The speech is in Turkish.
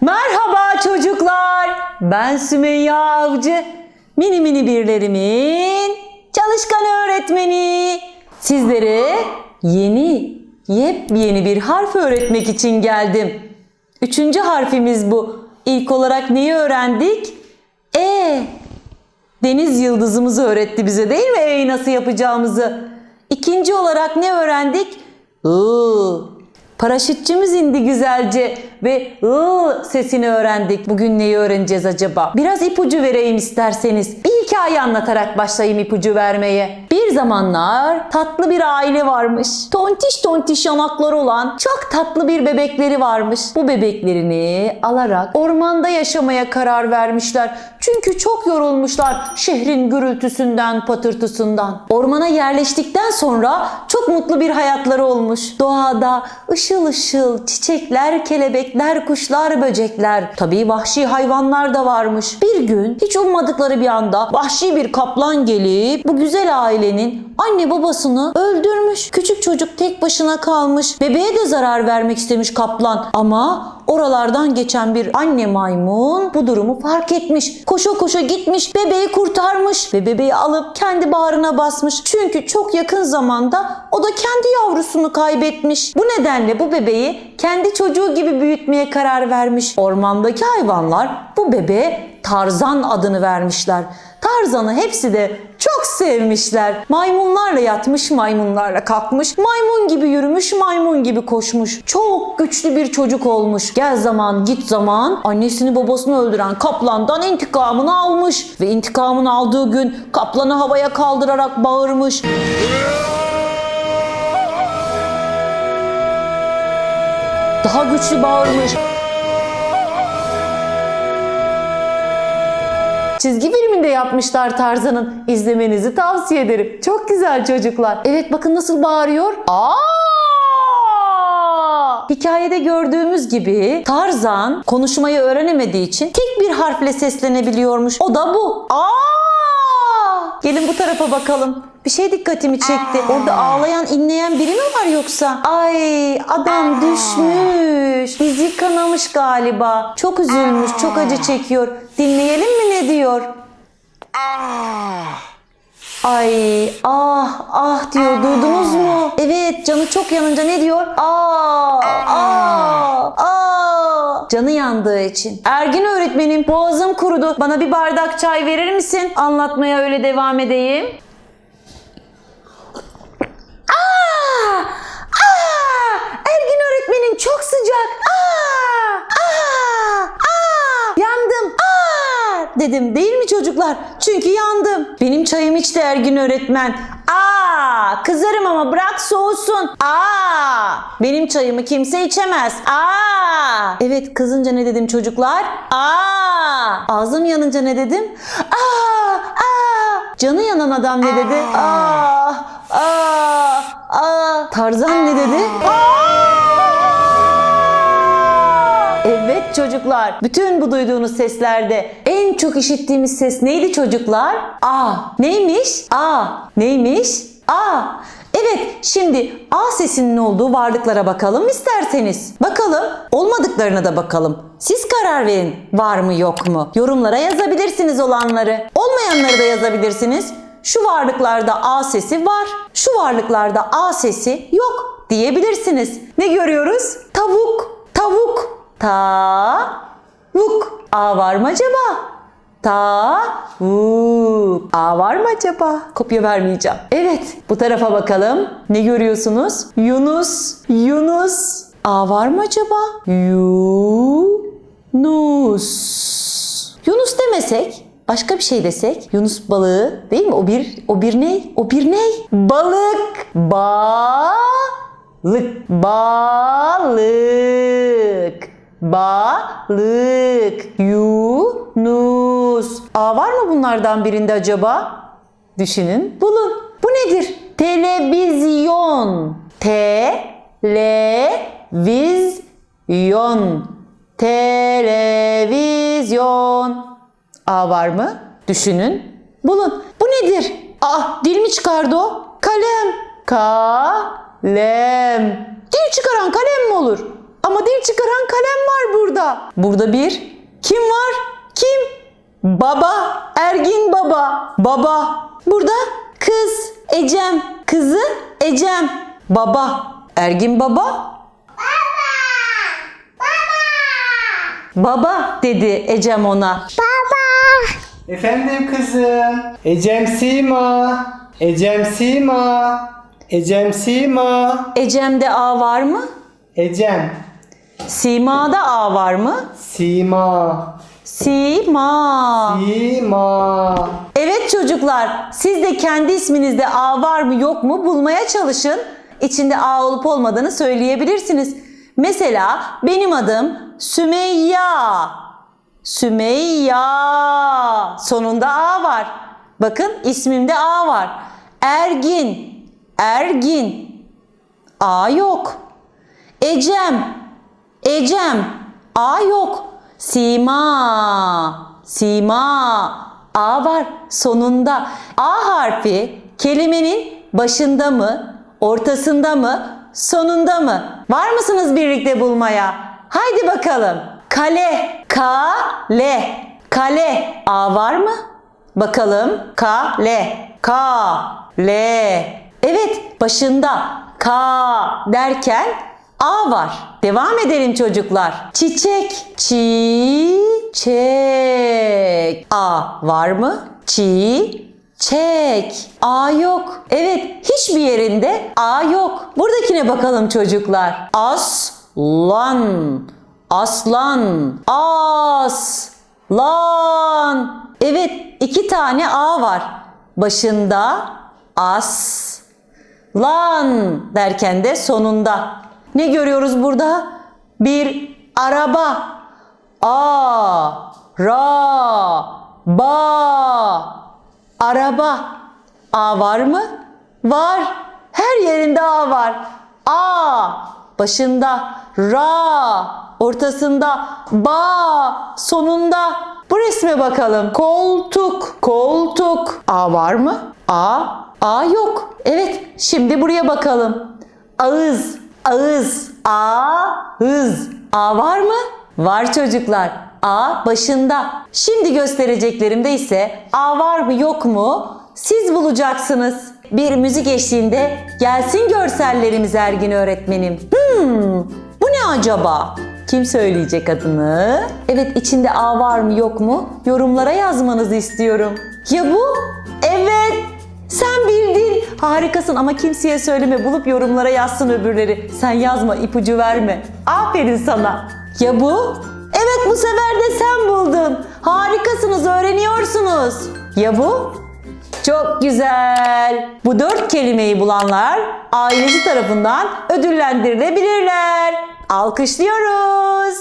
Merhaba çocuklar. Ben Sümeyye Avcı. Mini mini birlerimin çalışkan öğretmeni. Sizlere yeni, yepyeni bir harf öğretmek için geldim. Üçüncü harfimiz bu. İlk olarak neyi öğrendik? E. Deniz yıldızımızı öğretti bize değil mi? E'yi nasıl yapacağımızı. İkinci olarak ne öğrendik? I. Paraşütçümüz indi güzelce ve ı sesini öğrendik. Bugün neyi öğreneceğiz acaba? Biraz ipucu vereyim isterseniz. Bir hikaye anlatarak başlayayım ipucu vermeye. Bir zamanlar tatlı bir aile varmış. Tontiş tontiş yanakları olan çok tatlı bir bebekleri varmış. Bu bebeklerini alarak ormanda yaşamaya karar vermişler. Çünkü çok yorulmuşlar şehrin gürültüsünden, patırtısından. Ormana yerleştikten sonra çok mutlu bir hayatları olmuş. Doğada ışıl ışıl çiçekler, kelebekler, kuşlar, böcekler. Tabii vahşi hayvanlar da varmış. Bir gün hiç ummadıkları bir anda vahşi bir kaplan gelip bu güzel ailenin anne babasını öldürmüş. Küçük çocuk tek başına kalmış. Bebeğe de zarar vermek istemiş kaplan. Ama oralardan geçen bir anne maymun bu durumu fark etmiş. Koşa koşa gitmiş, bebeği kurtarmış ve bebeği alıp kendi bağrına basmış. Çünkü çok yakın zamanda o da kendi yavrusunu kaybetmiş. Bu nedenle bu bebeği kendi çocuğu gibi büyütmeye karar vermiş. Ormandaki hayvanlar bu bebeğe Tarzan adını vermişler. Tarzan'ı hepsi de çok sevmişler. Maymunlarla yatmış, maymunlarla kalkmış. Maymun gibi yürümüş, maymun gibi koşmuş. Çok güçlü bir çocuk olmuş. Gel zaman, git zaman annesini babasını öldüren kaplandan intikamını almış. Ve intikamını aldığı gün kaplanı havaya kaldırarak bağırmış. Daha güçlü bağırmış. Çizgi filminde yapmışlar Tarzan'ın. İzlemenizi tavsiye ederim. Çok güzel çocuklar. Evet bakın nasıl bağırıyor. Aa! Hikayede gördüğümüz gibi Tarzan konuşmayı öğrenemediği için tek bir harfle seslenebiliyormuş. O da bu. Aa! Gelin bu tarafa bakalım. Bir şey dikkatimi çekti. Orada ağlayan, inleyen biri mi var yoksa? Ay adam düşmüş. Dizi kanamış galiba. Çok üzülmüş, çok acı çekiyor. Dinleyelim mi ne diyor? Ay ah ah diyor duydunuz mu? Evet canı çok yanınca ne diyor? Aa aa aa canı yandığı için. Ergin öğretmenim boğazım kurudu. Bana bir bardak çay verir misin? Anlatmaya öyle devam edeyim. Aa! Aa! Ergin öğretmenim çok sıcak. Aa! Aa! Aa! Yandım. Aa! dedim değil mi çocuklar? Çünkü yandım. Benim çayım içti Ergin öğretmen. Aa! Kızarım ama bırak soğusun. Aa! Benim çayımı kimse içemez. Aa! Evet kızınca ne dedim çocuklar? Aa! Ağzım yanınca ne dedim? Aa! Aa! Canı yanan adam ne dedi? Aa! Aa! Aa! Tarzan ne dedi? Evet çocuklar. Bütün bu duyduğunuz seslerde en çok işittiğimiz ses neydi çocuklar? A. Neymiş? A. Neymiş? A. Evet şimdi A sesinin olduğu varlıklara bakalım isterseniz. Bakalım olmadıklarına da bakalım. Siz karar verin var mı yok mu? Yorumlara yazabilirsiniz olanları. Olmayanları da yazabilirsiniz. Şu varlıklarda A sesi var. Şu varlıklarda A sesi yok diyebilirsiniz. Ne görüyoruz? Tavuk, tavuk, tavuk. A var mı acaba? Tavuk. A var mı acaba? Kopya vermeyeceğim. Evet, bu tarafa bakalım. Ne görüyorsunuz? Yunus, Yunus. A var mı acaba? Yunus. Yunus demesek, başka bir şey desek, Yunus balığı değil mi? O bir, o bir ne? O bir ne? Balık. Balık. Balık. Balık. Yunus. A var mı bunlardan birinde acaba? Düşünün, bulun. Bu nedir? Televizyon. Televizyon. Televizyon. A var mı? Düşünün. Bulun. Bu nedir? Ah dil mi çıkardı o? Kalem. Kalem. Dil çıkaran kalem mi olur? Ama dil çıkaran kalem var burada. Burada bir kim var? Kim? Baba. Ergin baba. Baba. Burada kız. Ecem. Kızı Ecem. Baba. Ergin baba. Baba dedi Ecem ona. Efendim kızım. Ecem Sima. Ecem Sima. Ecem Sima. Ecem'de A var mı? Ecem. Sima'da A var mı? Sima. Sima. Sima. Evet çocuklar, siz de kendi isminizde A var mı yok mu bulmaya çalışın. İçinde A olup olmadığını söyleyebilirsiniz. Mesela benim adım Sümeyya. Sümeyya. Sonunda A var. Bakın ismimde A var. Ergin. Ergin. A yok. Ecem. Ecem. A yok. Sima. Sima. A var sonunda. A harfi kelimenin başında mı, ortasında mı, sonunda mı? Var mısınız birlikte bulmaya? Haydi bakalım. Kale. Kale. Kale. A var mı? Bakalım. Kale. Kale. Evet başında ka derken A var. Devam edelim çocuklar. Çiçek. Çiçek. A var mı? Çiçek. A yok. Evet hiçbir yerinde A yok. Buradakine bakalım çocuklar. Aslan. Aslan. Aslan. Evet iki tane A var. Başında as. Lan derken de sonunda. Ne görüyoruz burada? Bir araba. A, ra, ba. Araba. A var mı? Var. Her yerinde A var. A başında, ra ortasında, ba sonunda. Bu resme bakalım. Koltuk, koltuk. A var mı? A, A yok. Evet, şimdi buraya bakalım. Ağız, ağız, ağız. A var mı? Var çocuklar. A başında. Şimdi göstereceklerimde ise A var mı yok mu siz bulacaksınız. Bir müzik eşliğinde gelsin görsellerimiz Ergin öğretmenim. Hmm, bu ne acaba? Kim söyleyecek adını? Evet içinde A var mı yok mu? Yorumlara yazmanızı istiyorum. Ya bu? Sen bildin. Harikasın ama kimseye söyleme. Bulup yorumlara yazsın öbürleri. Sen yazma, ipucu verme. Aferin sana. Ya bu? Evet bu sefer de sen buldun. Harikasınız, öğreniyorsunuz. Ya bu? Çok güzel. Bu dört kelimeyi bulanlar ailesi tarafından ödüllendirilebilirler. Alkışlıyoruz.